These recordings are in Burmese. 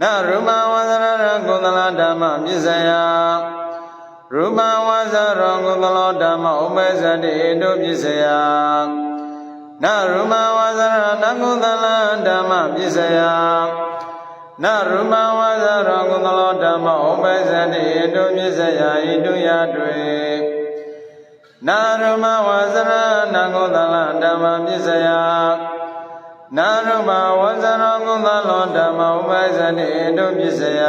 နရူပဝဇရရကုသလဓမ္မပစ္စယရူပဝဇရောကုသလောဓမ္မဥပ္ပဇ္တိတုပစ္စယနရူပဝဇရနကုသလဓမ္မပစ္စယနရူပဝဇရောကုသလောဓမ္မဥပ္ပဇ္တိတုပစ္စယဣတုယတွေနာရမဝဇရနကုသလဓမ္မပစ္စယနာရမဝဇရကု သလောဓမ္မဥပ္ပဇ္တိတုပစ္စယ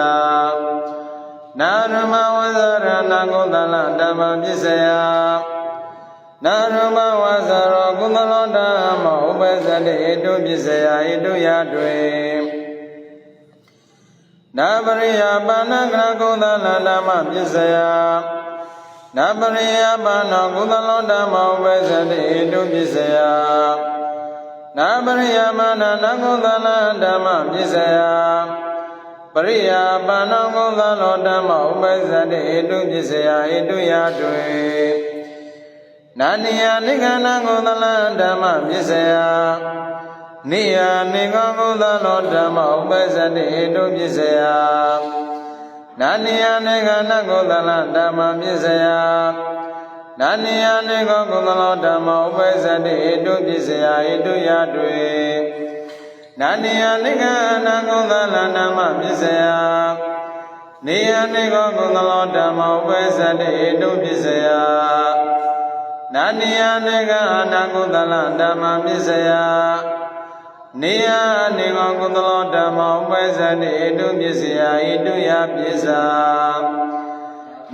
နာရမဝဇရနကုသလဓမ္မပစ္စယနာရမဝဇရကုသလောဓမ္မဥပ္ပဇ္တိတုပစ္စယဣတုယတွေနာပရိယပါဏကရကုသလဓမ္မပစ္စယနာပရိယပါဏကုသလောဓမ္မဥပ္ပဇ္တိတုပစ္စယ နာပရိယမနာနကုသလဓမ္မပစ္စယပရိယပါဏကုသလောဓမ္မဥပ္ပဇ္တိတုပစ္စယဣတုယတွေနာနိယနိဂဏကုသလဓမ္မပစ္စယနိယနိဂကုသလောဓမ္မဥပ္ပဇ္တိတုပစ္စယနာနိယနိဂဏကုသလဓမ္မပစ္စယ နာနိယနိဂကုသလောဓမ္မဥပ္ပဇ္တိတုပစ္စယဣတုယတွေနာနိယနိဂဏကုသလဓမ္မပစ္စယနိယနိဂကုသလောဓမ္မဥပ္ပဇ္တိတုပစ္စယနာနိယနိဂဏကုသလဓမ္မပစ္စယနေယနေကောကုသလောဓမ္မဥပ္ပဇ္ဇတိဣတုပစ္စယဣတုယပစ္စ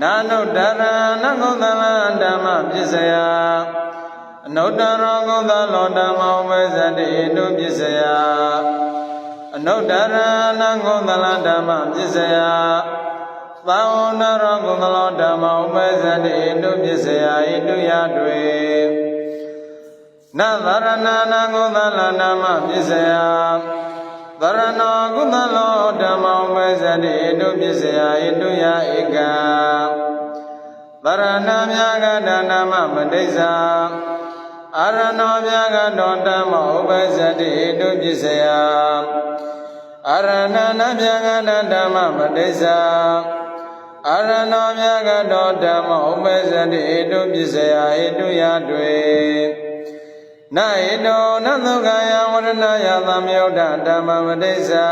နာနုတ္တရနကုသလဓမ္မပစ္စယအနုတ္တရောကုသလောဓမ္မဥပ္ပဇ္ဇတိဣတုပစ္စယအနုတ္တရနကုသလဓမ္မပစ္စယသာဝနရောကုသလောဓမ္မဥပ္ပဇ္ဇတိဣတုပစ္စယဣတုယတွေနသရဏနာကုသလနာမပစ္စယသရဏောကုသလောဓမ္မောပစ္စတိဣတုပစ္စယဣတုယဧကံ သရဏမြာကတနာမမတိစ္ဆာအာရဏောမြာကတောဓမ္မောပစ္စတိဣတုပစ္စယအာရဏနမြာကတဓမ္မမတိစ္ဆာအာရဏောမြာကတောဓမ္မောပစ္စတိဣတုပစ္စယဣတုယတွေနဣတောနသုခယဝရဏယသမယုဒ္ဓဓမ္မမတိစ္ဆာ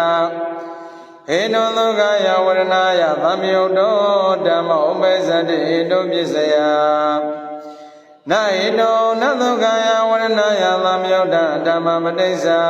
ဟေနောသုခယဝရဏယသမယုဒ္ဓဓမ္မဥပ္ပဇ္ဇတိဣတုပစ္စယနဣတောနသုခယဝရဏယသမယုဒ္ဓဓမ္မမတိစ္ဆာ